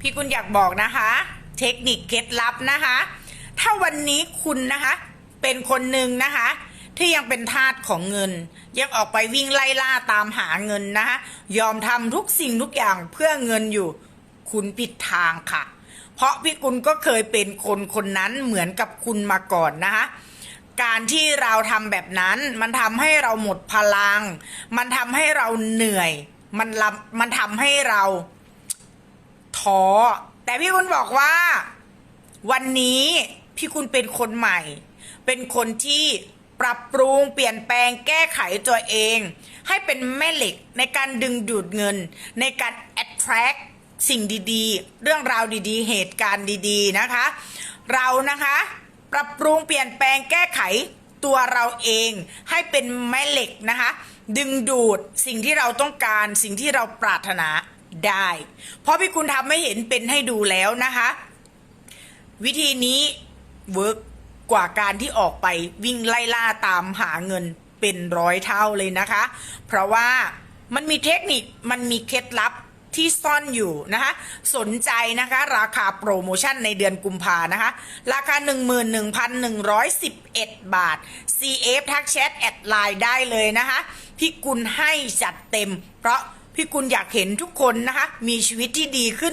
พี่กุลอยากบอกนะคะ เทคนิคเคล็ดลับนะคะ ถ้าวันนี้คุณนะคะ เป็นคนหนึ่งนะคะ ที่ยังเป็นทาสของเงิน ยังออกไปวิ่งไล่ล่าตามหาเงินนะคะ ยอมทำทุกสิ่งทุกอย่างเพื่อเงินอยู่ คุณผิดทางค่ะ เพราะพี่กุลก็เคยเป็นคนคนนั้นเหมือนกับคุณมาก่อนนะคะการที่เราทำแบบนั้น มันทำให้เราหมดพลัง มันทำให้เราเหนื่อย มันลำมันทำให้เรา ท้อ แต่พี่คุณบอกว่า วันนี้พี่คุณเป็นคนใหม่ เป็นคนที่ปรับปรุงเปลี่ยนแปลงแก้ไขตัวเอง ให้เป็นแม่เหล็กในการดึงดูดเงิน ในการ attract สิ่งดีๆ เรื่องราวดีๆ เหตุการณ์ดีๆนะคะ เรานะคะ ปรับปรุงเปลี่ยนแปลงแก้ไขตัวเราเองให้เป็นแม่เหล็กนะคะ ดึงดูดสิ่งที่เราต้องการสิ่งที่เราปรารถนา ได้ เพราะพี่คุณทำให้เห็นเป็นให้ดูแล้วนะคะ วิธีนี้เวิร์กกว่าการที่ออกไปวิ่งไล่ล่าตามหาเงินเป็นร้อยเท่าเลยนะคะ เพราะว่ามันมีเทคนิคมันมีเคล็ดลับที่ซ่อนอยู่นะคะ สนใจนะคะ ราคาโปรโมชั่นในเดือนกุมภานะคะ ราคา 11,111 บาท CF ทักแชทแอดไลน์ได้เลยนะคะ พี่กุลให้จัดเต็มเพราะ พี่กุลอยากเห็นทุกคนนะคะ มีชีวิตที่ดีขึ้น